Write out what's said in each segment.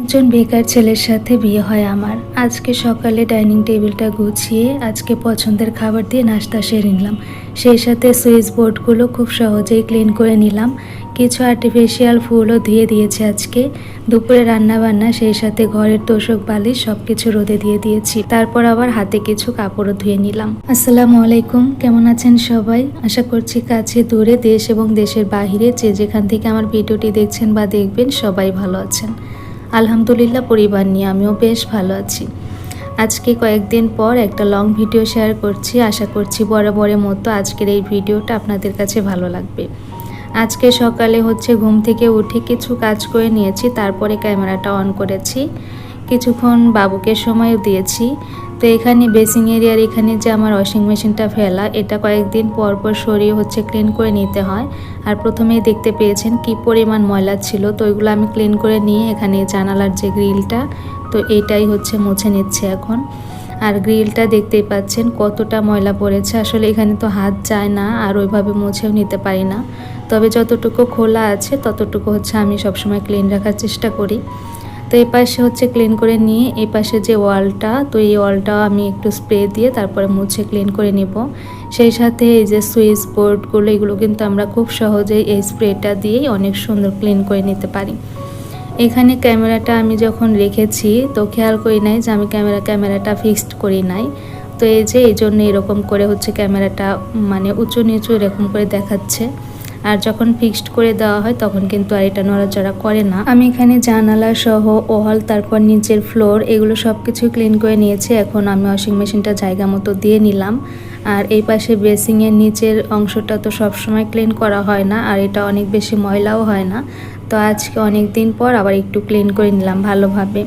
একজন বেকার ছেলের সাথে বিয়ে হয় আমার। আজকে সকালে ডাইনিং টেবিলটা গুছিয়ে আজকে পছন্দের খাবার দিয়ে নাস্তা সেরে নিলাম। সেই সাথে সুইচ বোর্ডগুলো খুব সহজেই ক্লিন করে নিলাম। কিছু আর্টিফিশিয়াল ফুলও ধুয়ে দিয়েছে আজকে। দুপুরে রান্না বান্না সেই সাথে ঘরের তোষক বালিশ সব কিছু রোদে দিয়ে দিয়েছি। তারপর আবার হাতে কিছু কাপড়ও ধুয়ে নিলাম। আসসালামু আলাইকুম, কেমন আছেন সবাই? আশা করছি কাছে দূরে দেশ এবং দেশের বাহিরে যে যেখান থেকে আমার ভিডিওটি দেখছেন বা দেখবেন সবাই ভালো আছেন। আলহামদুলিল্লাহ পরিবার নিয়ে আমিও বেশ ভালো আছি। আজকে কয়েকদিন পর একটা লং ভিডিও শেয়ার করছি। আশা করছি বরাবরের মতো আজকের এই ভিডিওটা আপনাদের কাছে ভালো লাগবে। আজকে সকালে হচ্ছে ঘুম থেকে উঠে কিছু কাজ করে নিয়েছি, তারপরে ক্যামেরাটা অন করেছি। কিছুক্ষণ বাবুকে সময়ও দিয়েছি। তো এখানে বেসিং এরিয়ার এখানে যে আমার ওয়াশিং মেশিনটা ফেলা, এটা কয়েকদিন পর পর সরিয়ে হচ্ছে ক্লিন করে নিতে হয়। আর প্রথমেই দেখতে পেয়েছেন কি পরিমাণ ময়লা ছিল। তো ওইগুলো আমি ক্লিন করে নিয়ে এখানে জানালার যে গ্রিলটা তো এটাই হচ্ছে মুছে নিচ্ছে এখন। আর গ্রিলটা দেখতেই পাচ্ছেন কতটা ময়লা পড়েছে। আসলে এখানে তো হাত যায় না, আর ওইভাবে মুছেও নিতে পারি না। তবে যতটুকু খোলা আছে, ততটুকু হচ্ছে আমি সবসময় ক্লিন রাখার চেষ্টা করি। তো এই পাশে হচ্ছে ক্লিন করে নিয়ে এই পাশে যে ওয়ালটা, তো এই ওয়ালটাও আমি একটু স্প্রে দিয়ে তারপরে মুছে ক্লিন করে নিব। সেই সাথে এই যে সুইচ বোর্ডগুলো, এগুলো কিন্তু আমরা খুব সহজেই এই স্প্রেটা দিয়েই অনেক সুন্দর ক্লিন করে নিতে পারি। এখানে ক্যামেরাটা আমি যখন রেখেছি, তো খেয়াল করি নাই যে আমি ক্যামেরা, ক্যামেরাটা ফিক্সড করি নাই। তো এই যে, এই জন্য এরকম করে হচ্ছে ক্যামেরাটা মানে উঁচু নিচু এরকম করে দেখাচ্ছে। আর যখন ফিক্সড করে দেওয়া হয়, তখন কিন্তু আর এটা নড়াচড়া করে না। আমি এখানে জানালা সহ ওয়াল, তারপর নিচের ফ্লোর এগুলো সব কিছু ক্লিন করে নিয়েছি। এখন আমি ওয়াশিং মেশিনটা জায়গা মতো দিয়ে নিলাম। আর এই পাশে বেসিংয়ের নিচের অংশটা তো সবসময় ক্লিন করা হয় না, আর এটা অনেক বেশি ময়লাও হয় না। তো আজকে অনেক দিন পর আবার একটু ক্লিন করে নিলাম ভালোভাবে।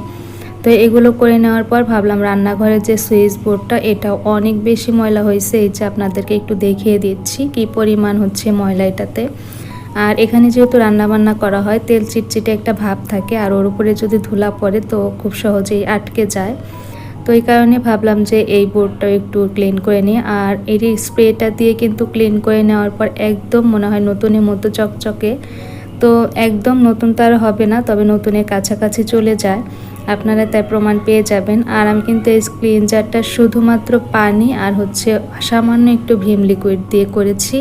তো এগুলো করে নেওয়ার পর ভাবলাম রান্নাঘরের যে সুইচ বোর্ডটা, এটাও অনেক বেশি ময়লা হয়েছে, এই যে আপনাদেরকে একটু দেখিয়ে দিচ্ছি কি পরিমাণ হচ্ছে ময়লা এটাতে। আর এখানে যেহেতু রান্নাবান্না করা হয়, তেল চিটচিটে একটা ভাব থাকে, আর ওর উপরে যদি ধুলা পড়ে তো খুব সহজেই আটকে যায়। তো এই কারণে ভাবলাম যে এই বোর্ডটা একটু ক্লিন করে নিই, আর এই স্প্রেটা দিয়ে কিন্তু ক্লিন করে নেওয়ার পর একদম মনে হয় নতুনের মতো চকচকে। তো একদম নতুন তার হবে না, তবে নতুনের কাছাকাছি চলে যায়। আপনারা তার প্রমাণ পেয়ে যাবেন। আর আমি কিন্তু এই ক্লিনজারটা শুধুমাত্র পানি আর হচ্ছে সামান্য একটু ভিম লিকুইড দিয়ে করেছি।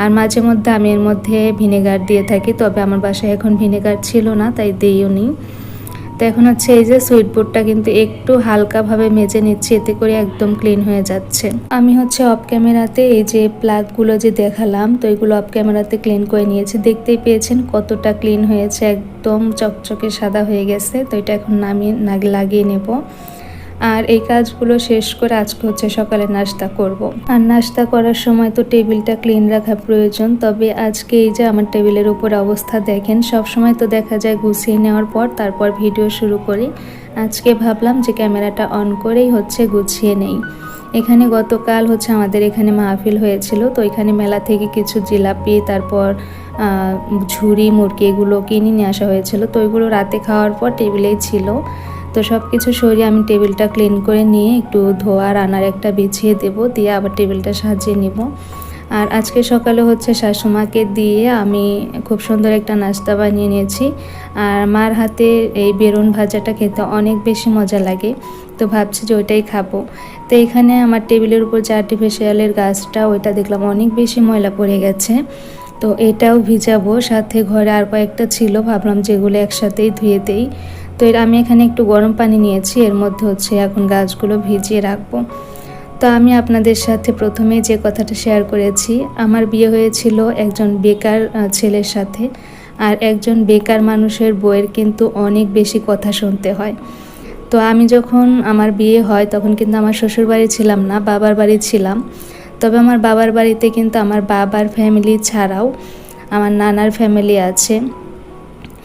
আর মাঝে মধ্যে আমি এর মধ্যে ভিনেগার দিয়ে থাকি, তবে আমার বাসায় এখন ভিনেগার ছিল না, তাই দিইও নি তো এখন হচ্ছে এই যে সুইটবোর্ডটা কিন্তু একটু হালকাভাবে মেজে নিচ্ছি, এতে করে একদম ক্লিন হয়ে যাচ্ছে। আমি হচ্ছে অফ ক্যামেরাতে এই যে প্লাগগুলো যে দেখালাম, তো এগুলো অফ ক্যামেরাতে ক্লিন করে নিয়েছি। দেখতেই পেয়েছেন কতটা ক্লিন হয়েছে, একদম চকচকে সাদা হয়ে গেছে, তো এটা এখন নামিয়ে লাগিয়ে নেব। আর এই কাজগুলো শেষ করে আজকে হচ্ছে সকালে নাস্তা করব। আর নাস্তা করার সময় তো টেবিলটা ক্লিন রাখা প্রয়োজন, তবে আজকে এই যে আমার টেবিলের উপর অবস্থা দেখেন, সব সময় তো দেখা যায় গুছিয়ে নেওয়ার পর তারপর ভিডিও শুরু করি। আজকে ভাবলাম যে ক্যামেরাটা অন করেই হচ্ছে গুছিয়ে নেই। এখানে গতকাল হচ্ছে আমাদের এখানে মাহফিল হয়েছিল, তো এখানে মেলা থেকে কিছু জিলাপি, তারপর ঝুড়ি, মুরগি এগুলো কিনে নিয়ে আসা হয়েছিল, তো ওইগুলো রাতে খাওয়ার পর টেবিলেই ছিল। তো সব কিছু সরিয়ে আমি টেবিলটা ক্লিন করে নিয়ে একটু ধোয়া, রান্নার একটা বিছিয়ে দেব, দিয়ে আবার টেবিলটা সাজিয়ে নিব। আর আজকে সকালে হচ্ছে শাশুমাকে দিয়ে আমি খুব সুন্দর একটা নাস্তা বানিয়ে নিয়েছি। আর মার হাতে এই বেরুন ভাজাটা খেতে অনেক বেশি মজা লাগে, তো ভাবছি যে ওইটাই খাব। তো এখানে আমার টেবিলের উপর যে আর্টিফিশিয়ালের গাছটা, ওইটা দেখলাম অনেক বেশি ময়লা পড়ে গেছে। তো এটাও ভিজাবো, সাথে ঘরে আর কয়েকটা ছিল, ভাবলাম যেগুলো একসাথেই ধুয়ে দেই। তো এর আমি এখানে একটু গরম পানি নিয়েছি। এর মধ্যে হচ্ছে এখন গাছগুলো ভিজিয়ে রাখব। তো আমি আপনাদের সাথে প্রথমে যে কথাটা শেয়ার করেছি, আমার বিয়ে হয়েছিল একজন বেকার ছেলের সাথে। আর একজন বেকার মানুষের বইয়ের কিন্তু অনেক বেশি কথা শুনতে হয়। তো আমি যখন আমার বিয়ে হয়, তখন কিন্তু আমার শ্বশুর বাড়ি ছিলাম না, বাবার বাড়ি ছিলাম। তবে আমার বাবার বাড়িতে কিন্তু আমার বাবার ফ্যামিলি ছাড়াও আমার নানার ফ্যামিলি আছে।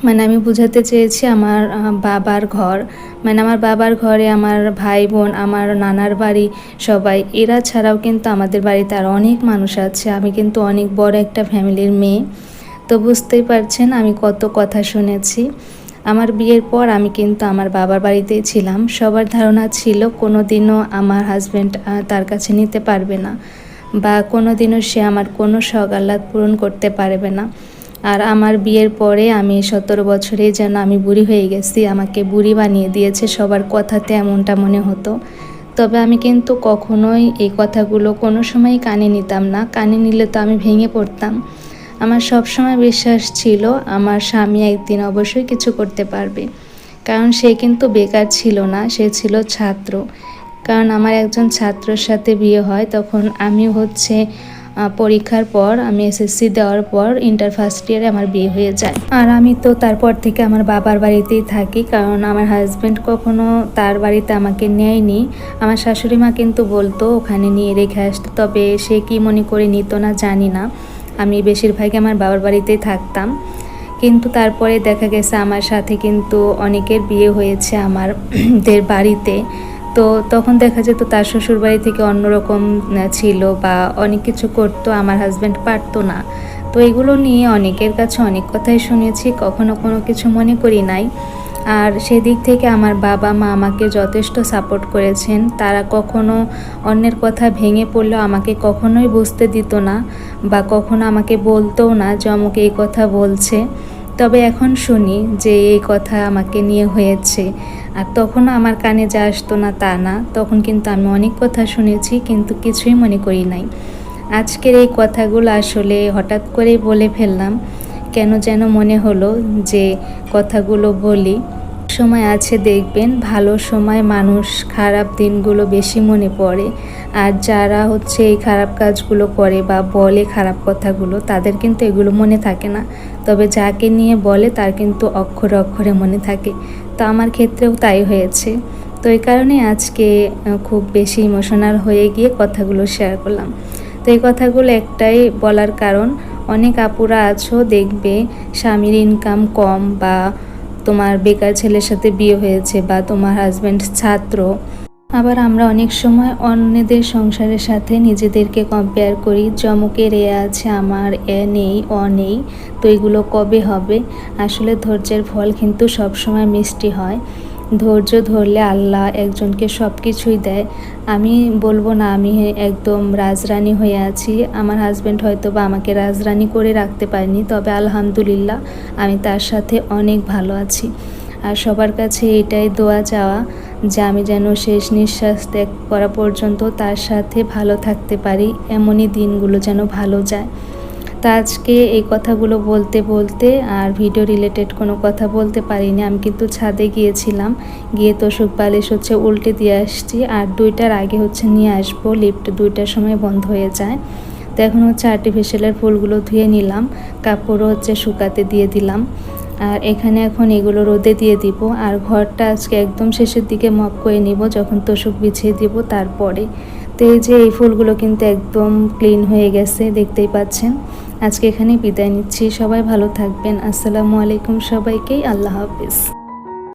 মানে আমি বুঝাতে চেয়েছি আমার বাবার ঘর। মানে আমার বাবার ঘরে আমার ভাই বোন, আমার নানার বাড়ি সবাই, এরা ছাড়াও কিন্তু আমাদের বাড়িতে আর অনেক মানুষ আছে। আমি কিন্তু অনেক বড় একটা ফ্যামিলির মেয়ে। তো বুঝতেই পারছেন আমি কত কথা শুনেছি। আমার বিয়ের পর আমি কিন্তু আমার বাবার বাড়িতেই ছিলাম। সবার ধারণা ছিল কোনো দিনও আমার হাজব্যান্ড তার কাছে নিতে পারবে না বা কোনো দিনও সে আমার কোনো আহ্লাদ পূরণ করতে পারবে না। আর আমার বিয়ের পরে আমি সতেরো বছরে যেন আমি বুড়ি হয়ে গেছি, আমাকে বুড়ি বানিয়ে দিয়েছে, সবার কথাতে এমনটা মনে হতো। তবে আমি কিন্তু কখনোই এই কথাগুলো কোনো সময় কানে নিতাম না। কানে নিলে তো আমি ভেঙে পড়তাম। আমার সবসময় বিশ্বাস ছিল, আমার স্বামী একদিন অবশ্যই কিছু করতে পারবে। কারণ সে কিন্তু বেকার ছিল না, সে ছিল ছাত্র। কারণ আমার একজন ছাত্রর সাথে বিয়ে হয়, তখন আমি হচ্ছে পরীক্ষার পর, আমি এসএসসি দেওয়ার পর ইন্টার ফার্স্ট ইয়ারে আমার বিয়ে হয়ে যায়। আর আমি তো তারপর থেকে আমার বাবার বাড়িতেই থাকি, কারণ আমার হাজব্যান্ড কখনো তার বাড়িতে আমাকে নেয়নি। আমার শাশুড়ি মা কিন্তু বলতো, ওখানে নিয়ে রেখে আসতো তবে সে কি মনে করে নিত না জানি না। আমি বেশিরভাগই আমার বাবার বাড়িতেই থাকতাম। কিন্তু তারপরে দেখা গেছে, আমার সাথে কিন্তু অনেকের বিয়ে হয়েছে আমারদের বাড়িতে। তো তখন দেখা যেত তার শ্বশুর বাড়ি থেকে অন্যরকম ছিল বা অনেক কিছু করতো, আমার হাজব্যান্ড পারতো না। তো এগুলো নিয়ে অনেকের কাছে অনেক কথাই শুনেছি, কখনো কোনো কিছু মনে করি নাই। আর সেদিক থেকে আমার বাবা মা আমাকে যথেষ্ট সাপোর্ট করেছেন। তারা কখনো অন্যের কথা ভেঙে পড়লেও আমাকে কখনোই বুঝতে দিত না বা কখনো আমাকে বলতেও না যে আমাকে এই কথা বলছে। তবে এখন শুনি যে এই কথা আমাকে নিয়ে হয়েছে। আর তখনও আমার কানে যা আসতো না তা না, তখন কিন্তু আমি অনেক কথা শুনেছি কিন্তু কিছুই মনে করি নাই। আজকের এই কথাগুলো আসলে হঠাৎ করেই বলে ফেললাম, কেন যেন মনে হলো যে কথাগুলো বলি। সময় আছে দেখবেন, ভালো সময় মানুষ, খারাপ দিনগুলো বেশি মনে পড়ে। আর যারা হচ্ছে এই খারাপ কাজগুলো করে বা বলে খারাপ কথাগুলো, তাদের কিন্তু এগুলো মনে থাকে না। তবে যাকে নিয়ে বলে, তার কিন্তু অক্ষরে অক্ষরে মনে থাকে। তো আমার ক্ষেত্রেও তাই হয়েছে। তো এই কারণে আজকে খুব বেশি ইমোশনাল হয়ে গিয়ে কথাগুলো শেয়ার করলাম। তো এই কথাগুলো একটাই বলার কারণ, অনেক আপুরা আছো, দেখবে স্বামীর ইনকাম কম বা তোমার বেকার ছেলের সাথে বিয়ে হয়েছে বা তোমার হাজব্যান্ড ছাত্র। আবার আমরা অনেক সময় অন্যদের সংসারের সাথে নিজেদেরকে কম্পেয়ার করি চমকের এ আছে আমার, এ নেই, অ নেই, তো এগুলো কবে হবে? আসলে ধৈর্যের ফল কিন্তু সবসময় মিষ্টি হয়। ধৈর্য ধরলে আল্লাহ একজনকে সব কিছুই দেয়। আমি বলব না আমি একদম রাজরানী হয়ে আছি। আমার হাজব্যান্ড হয়তো বা আমাকে রাজরানী করে রাখতে পারেনি, তবে আলহামদুলিল্লাহ আমি তার সাথে অনেক ভালো আছি। আর সবার কাছে এটাই দোয়া চাওয়া যে আমি যেন শেষ নিঃশ্বাস ত্যাগ করা পর্যন্ত তার সাথে ভালো থাকতে পারি, এমনই দিনগুলো যেন ভালো যায়। তা আজকে এই কথাগুলো বলতে বলতে আর ভিডিও রিলেটেড কোনো কথা বলতে পারিনি। আমি কিন্তু ছাদে গিয়েছিলাম, গিয়ে তোষক বালিশ হচ্ছে উল্টে দিয়ে আসছি আর দুইটার আগে হচ্ছে নিয়ে আসব। লিফট দুইটার সময় বন্ধ হয়ে যায়। তো এখন হচ্ছে আর্টিফিশিয়ালের ফুলগুলো ধুয়ে নিলাম, কাপড়ও হচ্ছে শুকাতে দিয়ে দিলাম। আর এখানে এখন এগুলো রোদে দিয়ে দিব আর ঘরটা আজকে একদম শেষের দিকে মপ করে নিব যখন তোষক বিছিয়ে দিব তারপরে। তো এই যে এই ফুলগুলো কিন্তু একদম ক্লিন হয়ে গেছে, দেখতেই পাচ্ছেন। আজকে এখানে বিদায় নিচ্ছি। সবাই ভালো থাকবেন। আসসালামু আলাইকুম সবাইকেই। আল্লাহ হাফিজ।